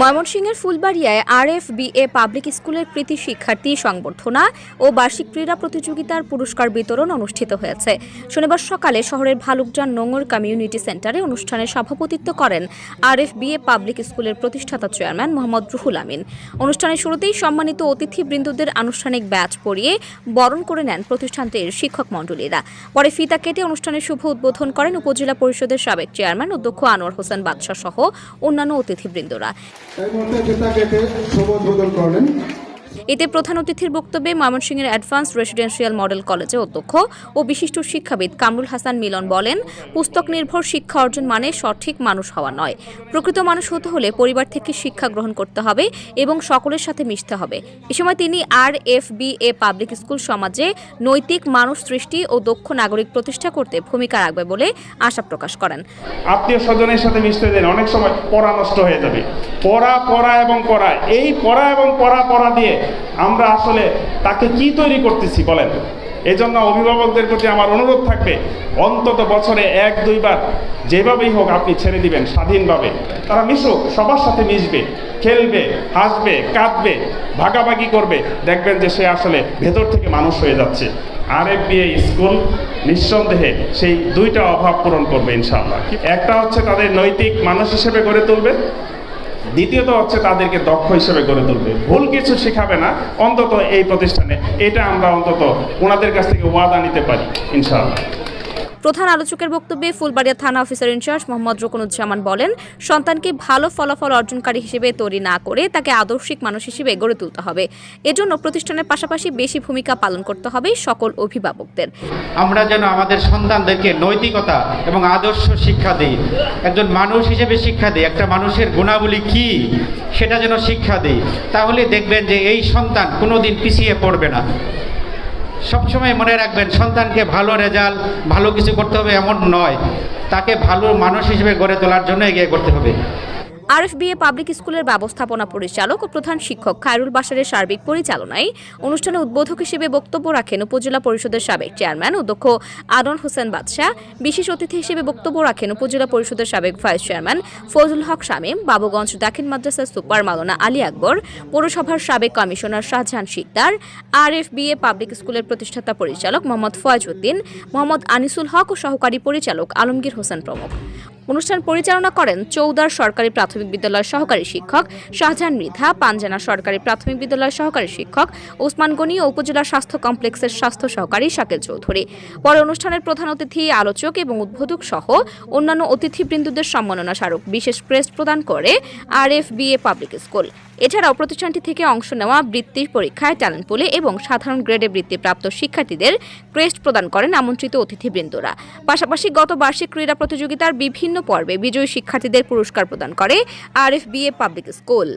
ময়মনসিংহের ফুলবাড়িয়ায় আরএফবিএ পাবলিক স্কুলের কৃতি শিক্ষার্থী সংবর্ধনা ও বার্ষিক ক্রীড়া প্রতিযোগিতার পুরস্কার বিতরণ অনুষ্ঠিত হয়েছে। শনিবার সকালে শহরের ভালুকজান নোংর কমিউনিটি সেন্টারে অনুষ্ঠানে সভাপতিত্ব করেন আর এফ আরএফবিএ পাবলিক স্কুলের প্রতিষ্ঠাতা চেয়ারম্যান মোহাম্মদ রুহুল আমিন। অনুষ্ঠানের শুরুতেই সম্মানিত অতিথিবৃন্দদের আনুষ্ঠানিক ব্যাচ পরিয়ে বরণ করে নেন প্রতিষ্ঠানটির শিক্ষক মণ্ডলীরা। পরে ফিতা কেটে অনুষ্ঠানের শুভ উদ্বোধন করেন উপজেলা পরিষদের সাবেক চেয়ারম্যান অধ্যক্ষ আনোয়ার হোসেন বাদশাহ সহ অন্যান্য অতিথিবৃন্দরা। এই মুহূর্তে ফিতা কেটে শুভ উদ্বোধন করলেন। এতে প্রধান অতিথির বক্তব্যে ময়মনসিংহের অ্যাডভান্স রেসিডেন্সিয়াল মডেল কলেজের অধ্যক্ষ ও বিশিষ্ট শিক্ষাবিদ কামরুল হাসান মিলন বলেন, পুস্তক নির্ভর শিক্ষা অর্জন মানে সঠিক মানুষ হওয়া নয়। প্রকৃত মানুষ হতে হলে পরিবার থেকে শিক্ষা গ্রহণ করতে হবে এবং সকলের সাথে মিশতে হবে। এ সময় তিনি R F B A public school সমাজে নৈতিক মানুষ সৃষ্টি ও দক্ষ নাগরিক প্রতিষ্ঠা করতে ভূমিকা রাখবে বলে আশা প্রকাশ করেন। আত্মীয় স্বজনের সাথে মিশতে দেন, অনেক সময় পড়া নষ্ট হয়ে যাবে। পড়া পড়া এবং পড়া, এই পড়া এবং পড়া পড়া দিয়ে আমরা আসলে তাকে কি তৈরি করতেছি বলেন? এজন্য অভিভাবকদের প্রতি আমার অনুরোধ থাকবে, অন্তত বছরে এক দুইবার যেভাবেই হোক আপনি ছেড়ে দিবেন স্বাধীনভাবে। তারা মিশুক, সবার সাথে মিশবে, খেলবে, হাসবে, কাঁদবে, ভাগাভাগি করবে। দেখবেন যে সে আসলে ভেতর থেকে মানুষ হয়ে যাচ্ছে। আর এফ স্কুল, নিঃসন্দেহে সেই দুইটা অভাব পূরণ করবে ইনশাআল্লাহ। একটা হচ্ছে তাদের নৈতিক মানুষ হিসেবে গড়ে তুলবে দ্বিতীয়ত হচ্ছে তাদেরকে দক্ষ হিসেবে গড়ে তুলবে। ভুল কিছু শেখাবে না, অন্তত এই প্রতিষ্ঠানে। এটা আমরা অন্তত ওনাদের কাছ থেকে ওয়াদা নিতে পারি, ইনশাআল্লাহ। প্রধান আলোচকের বক্তব্যে ফুলবাড়িয়া থানা অফিসার ইনচার্জ মোহাম্মদ রকুনুজ্জামান বলেন, সন্তানকে ভালো ফলাফল অর্জনকারী হিসেবে তৈরি না করে তাকে আদর্শিক মানুষ হিসেবে গড়ে তুলতে হবে। এজন্য প্রতিষ্ঠানের পাশাপাশি বেশি ভূমিকা পালন করতে হবে সকল অভিভাবকদের। আমরা যেন আমাদের সন্তানদেরকে নৈতিকতা এবং আদর্শ শিক্ষা দিই। একজন মানুষ হিসেবে শিক্ষা দিই, একটা মানুষের গুণাবলী কি সেটা যেন শিক্ষা দিই। তাহলে দেখবেন যে এই সন্তান কোনোদিন পিছিয়ে পড়বে না। সবসময় মনে রাখবেন, সন্তানকে ভালো রেজাল্ট, ভালো কিছু করতে হবে এমন নয়। তাকে ভালো মানুষ হিসেবে গড়ে তোলার জন্য এগিয়ে করতে হবে। আরএফবিএ পাবলিক স্কুলের ব্যবস্থাপনা পরিচালক ও প্রধান শিক্ষক খায়রুল বাসারের সার্বিক পরিচালনায় অনুষ্ঠানে উদ্বোধক হিসেবে বক্তব্য রাখেন উপজেলা পরিষদের সাবেক চেয়ারম্যান অধ্যক্ষ আদন হোসেন বাদশাহ। বিশেষ অতিথি হিসেবে বক্তব্য রাখেন উপজেলা পরিষদের সাবেক ভাইস চেয়ারম্যান ফজল হক শামীম, বাবুগঞ্জ দাখিল মাদ্রাসার সুপার মাওলানা আলী আকবর, পৌরসভার সাবেক commissioner Shahjahan Sikdar, R F B A public স্কুলের প্রতিষ্ঠাতা পরিচালক মোহাম্মদ ফয়েজ উদ্দিন, মোহাম্মদ আনিসুল হক ও সহকারী পরিচালক আলমগীর হোসেন প্রমুখ। অনুষ্ঠান পরিচালনা করেন চৌদার সরকারি প্রাথমিক বিদ্যালয়ের সহকারী শিক্ষক, শাহজাহান মৃধা, পাঞ্জানা সরকারি প্রাথমিক বিদ্যালয়ের সহকারী শিক্ষক ওসমানগনি ও উপজেলা স্বাস্থ্য কমপ্লেক্সের স্বাস্থ্য সহকারী শাকিল চৌধুরী। পরে অনুষ্ঠানের প্রধান অতিথি, আলোচক এবং উদ্বোধক সহ অন্যান্য অতিথিবৃন্দদের সম্মাননা স্মারক বিশেষ প্রেস প্রদান করে R F B A public school. এছাড়াও প্রতিষ্ঠানটি থেকে অংশ নেওয়া বৃত্তির পরীক্ষায় ট্যালেন্ট পুলে এবং সাধারণ গ্রেডে বৃত্তিপ্রাপ্ত শিক্ষার্থীদের ক্রেস্ট প্রদান করেন আমন্ত্রিত অতিথিবৃন্দরা। পাশাপাশি গত বার্ষিক ক্রীড়া প্রতিযোগিতার বিভিন্ন পর্বে বিজয়ী শিক্ষার্থীদের পুরস্কার প্রদান করে আরএফবিএ পাবলিক স্কুল।